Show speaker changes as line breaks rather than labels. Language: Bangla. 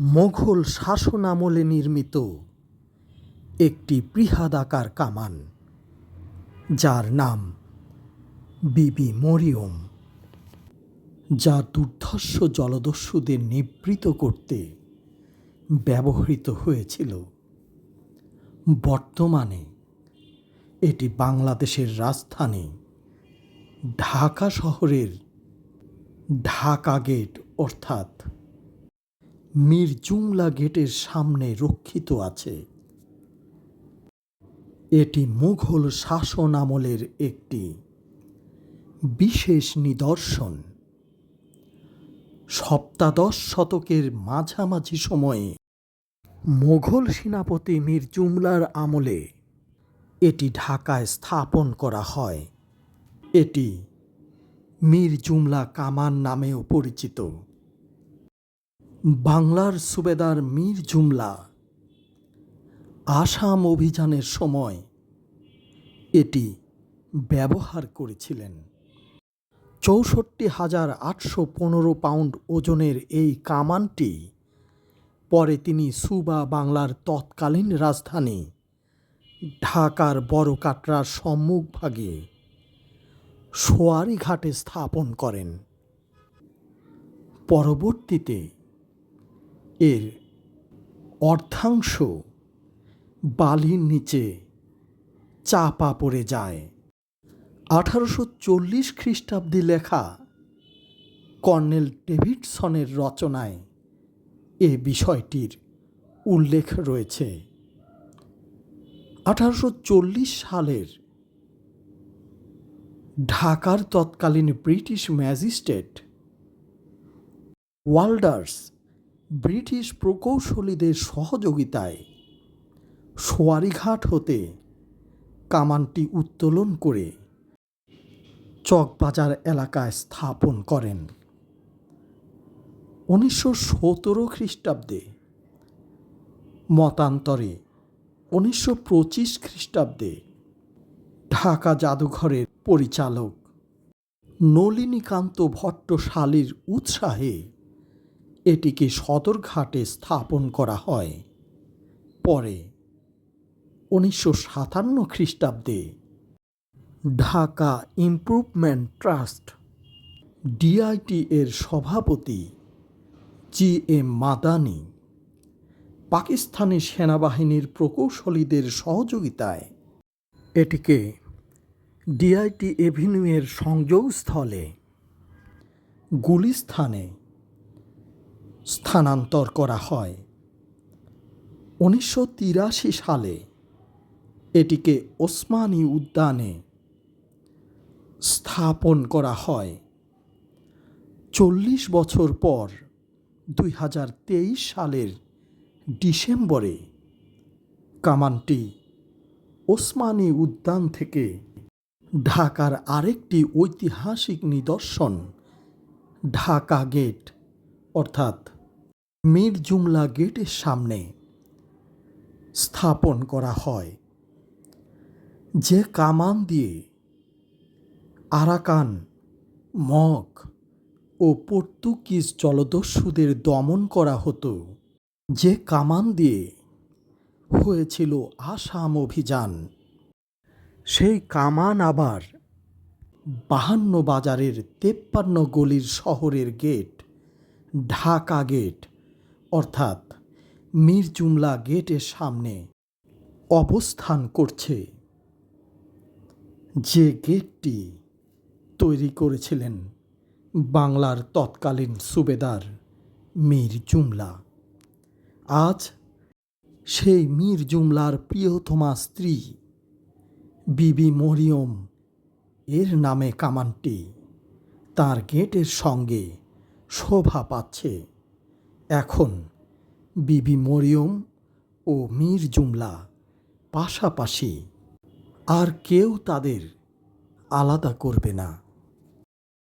মোঘল শাসনামলে নির্মিত একটি বৃহাদাকার কামান, যার নাম বিবি মরিয়ম, যা দুর্ধর্ষ জলদস্যুদের নিবৃত করতে ব্যবহৃত হয়েছিল। বর্তমানে এটি বাংলাদেশের রাজধানী ঢাকা শহরের ঢাকা গেট, অর্থাৎ মীর জুমলা গেটের সামনে রক্ষিত আছে। এটি মুঘল শাসন আমলের একটি বিশেষ নিদর্শন। সপ্তাদশ শতকের মাঝামাঝি সময়ে মোঘল সেনাপতি মীর জুমলার আমলে এটি ঢাকায় স্থাপন করা হয়। এটি মীর জুমলা কামান নামেও পরিচিত। বাংলার সুবেদার মীর জুমলা, আসাম অভিযানের সময় এটি ব্যবহার করেছিলেন। চৌষট্টি হাজার আটশো পনেরো পাউন্ড ওজনের এই কামানটি পরে তিনি সুবা বাংলার তৎকালীন রাজধানী ঢাকার বড় কাটরার সম্মুখভাগে সোয়ারি ঘাটে স্থাপন করেন। পরবর্তীতে এর অর্ধাংশ বালির নিচে চাপা পড়ে যায়। আঠারোশো চল্লিশ খ্রিস্টাব্দে লেখা কর্নেল ডেভিডসনের রচনায় এ বিষয়টির উল্লেখ রয়েছে। আঠারোশো চল্লিশ সালের ঢাকার তৎকালীন ব্রিটিশ ম্যাজিস্ট্রেট ওয়াল্ডার্স ব্রিটিশ প্রকৌশলীদের সহযোগিতায় সোয়ারিঘাট হতে কামানটি উত্তোলন করে চকবাজার এলাকায় স্থাপন করেন। উনিশশো সতেরো খ্রিস্টাব্দে মতান্তরে উনিশশো পঁচিশ খ্রিস্টাব্দে ঢাকা জাদুঘরের পরিচালক নলিনীকান্ত ভট্টশালীর উৎসাহে এটিকে সদরঘাটে স্থাপন করা হয়। পরে উনিশশো সাতান্ন খ্রিস্টাব্দে ঢাকা ইমপ্রুভমেন্ট ট্রাস্ট ডিআইটি এর সভাপতি জি এম মাদানি পাকিস্তানি সেনাবাহিনীর প্রকৌশলীদের সহযোগিতায় এটিকে ডিআইটি এভিনিউয়ের সংযোগস্থলে, গুলিস্থানে স্থানান্তর করা হয়। উনিশশো তিরাশি সালে এটিকে ওসমানী উদ্যানে স্থাপন করা হয়। চল্লিশ বছর পর দুই হাজার তেইশ সালের ডিসেম্বরে কামানটি ওসমানী উদ্যান থেকে ঢাকার আরেকটি ঐতিহাসিক নিদর্শন, ঢাকা গেট অর্থাৎ মীর জুমলা গেটের সামনে স্থাপন করা হয়। যে কামান দিয়ে আরাকান, মগ ও পর্তুগিজ জলদস্যুদের দমন করা হতো, যে কামান দিয়ে হয়েছিল আসাম অভিযান, সেই কামান আবার বাহান্ন বাজারের তেপ্পান্ন গলির শহরের গেট ঢাকা গেট, অর্থাৎ মীর জুমলা গেটের সামনে অবস্থান করছে। যে গেটটি তৈরি করেছিলেন বাংলার তৎকালীন সুবেদার মীর জুমলা। আজ সেই মীর জুমলার প্রিয়তমা স্ত্রী বিবি মরিয়ম এর নামে কামানটি তার গেটের সঙ্গে শোভা পাচ্ছে। এখন বিবি মরিয়ম ও মীর জুমলা পাশাপাশি আর কেউ তাদের আলাদা করবে না।